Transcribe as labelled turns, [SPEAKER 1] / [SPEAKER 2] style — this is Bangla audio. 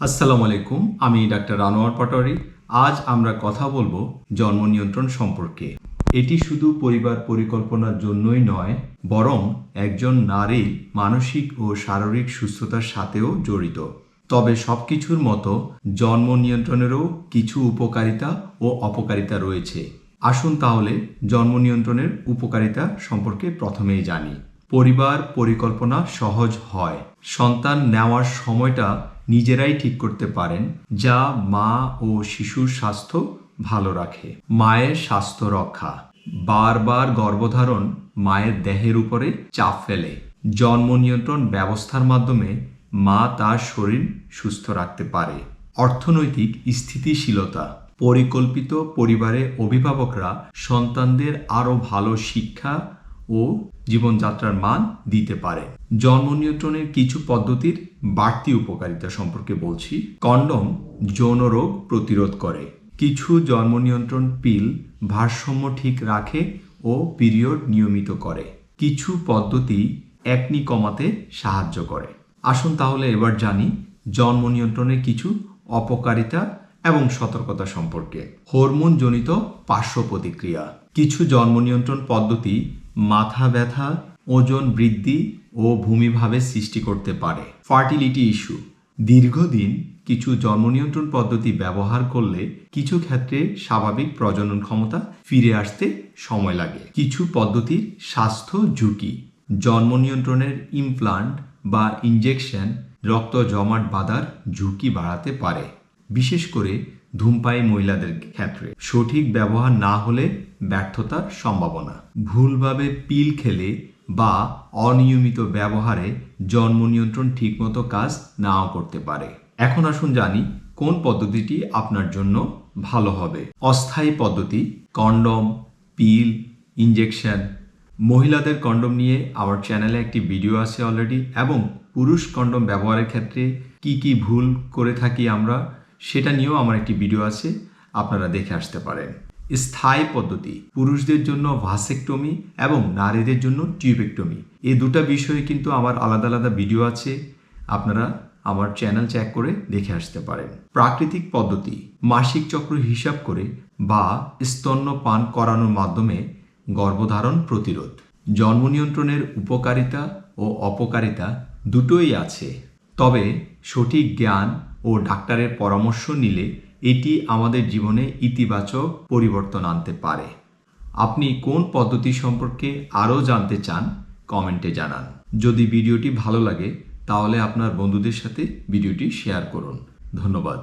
[SPEAKER 1] আসসালামু আলাইকুম, আমি ডাক্তার আনোয়ার পাটোয়ারি আজ আমরা কথা বলব জন্ম নিয়ন্ত্রণ সম্পর্কে। এটি শুধু পরিবার পরিকল্পনার জন্যই নয়, বরং একজন নারী মানসিক ও শারীরিক সুস্থতার সাথেও জড়িত। তবে সবকিছুর মতো জন্ম নিয়ন্ত্রণেরও কিছু উপকারিতা ও অপকারিতা রয়েছে। আসুন তাহলে জন্ম নিয়ন্ত্রণের উপকারিতা সম্পর্কে প্রথমেই জানি। পরিবার পরিকল্পনা সহজ হয়। সন্তান নেওয়ার সময়টা নিজেরাই ঠিক করতে পারেন, যা মা ও শিশুর স্বাস্থ্য ভালো রাখে। মায়ের স্বাস্থ্য রক্ষা। বারবার গর্ভধারণ মায়ের দেহের উপরে চাপ ফেলে। জন্ম নিয়ন্ত্রণ ব্যবস্থার মাধ্যমে মা তার শরীর সুস্থ রাখতে পারে। অর্থনৈতিক স্থিতিশীলতা। পরিকল্পিত পরিবারে অভিভাবকরা সন্তানদের আরও ভালো শিক্ষা ও জীবনযাত্রার মান দিতে পারে। জন্ম নিয়ন্ত্রণের কিছু পদ্ধতির বাড়তি উপকারিতা সম্পর্কে বলছি। কন্ডম যৌন রোগ প্রতিরোধ করে। কিছু জন্ম নিয়ন্ত্রণ পিল ভারসাম্য ঠিক রাখে ও পিরিয়ড নিয়মিত করে। কিছু পদ্ধতি একনি কমাতে সাহায্য করে। আসুন তাহলে এবার জানি জন্ম নিয়ন্ত্রণের কিছু অপকারিতা এবং সতর্কতা সম্পর্কে। হরমোনজনিত পার্শ্ব প্রতিক্রিয়া। কিছু জন্ম নিয়ন্ত্রণ পদ্ধতি মাথা ব্যথা ওজন বৃদ্ধি ও ভূমিভাবে সৃষ্টি করতে পারে। Fertility issue. দীর্ঘদিন কিছু জন্ম নিয়ন্ত্রণ পদ্ধতি ব্যবহার করলে কিছু ক্ষেত্রে স্বাভাবিক প্রজনন ক্ষমতা ফিরে আসতে সময় লাগে। কিছু পদ্ধতির স্বাস্থ্য ঝুঁকি। জন্ম নিয়ন্ত্রণের ইমপ্লান্ট বা ইঞ্জেকশন রক্ত জমাট বাঁধার ঝুঁকি বাড়াতে পারে। বিশেষ করে ধূমপায়ী মহিলাদের ক্ষেত্রে। সঠিক ব্যবহার না হলে ব্যর্থতার সম্ভাবনা। ভুলভাবে পিল খেলে বা অনিয়মিত ব্যবহারে জন্ম নিয়ন্ত্রণ ঠিকমতো কাজ নাও করতে পারে। এখন আসুন জানি, কোন পদ্ধতিটি আপনার জন্য ভালো হবে? অস্থায়ী পদ্ধতি, কন্ডম, পিল ইঞ্জেকশন মহিলাদের কন্ডম নিয়ে আমার চ্যানেলে একটি ভিডিও আছে অলরেডি, এবং পুরুষ কন্ডম ব্যবহারের ক্ষেত্রে কি কি ভুল করে থাকি আমরা সেটা নিয়েও আমার একটি ভিডিও আছে, আপনারা দেখে আসতে পারেন। স্থায়ী পদ্ধতি, পুরুষদের জন্য ভাসেকটমি এবং নারীদের জন্য টিউবেকটমি। এই দুটো বিষয়ে কিন্তু আমার আলাদা আলাদা ভিডিও আছে, আপনারা আমার চ্যানেল চেক করে দেখে আসতে পারেন। প্রাকৃতিক পদ্ধতি, মাসিক চক্র হিসাব করে বা স্তন্য পান করানোর মাধ্যমে গর্ভধারণ প্রতিরোধ। জন্ম নিয়ন্ত্রণের উপকারিতা ও অপকারিতা দুটোই আছে, তবে সঠিক জ্ঞান ও ডাক্তারের পরামর্শ নিলে এটি আমাদের জীবনে ইতিবাচক পরিবর্তন আনতে পারে। আপনি কোন পদ্ধতি সম্পর্কে আরও জানতে চান, কমেন্টে জানান। যদি ভিডিওটি ভালো লাগে, তাহলে আপনার বন্ধুদের সাথে ভিডিওটি শেয়ার করুন। ধন্যবাদ।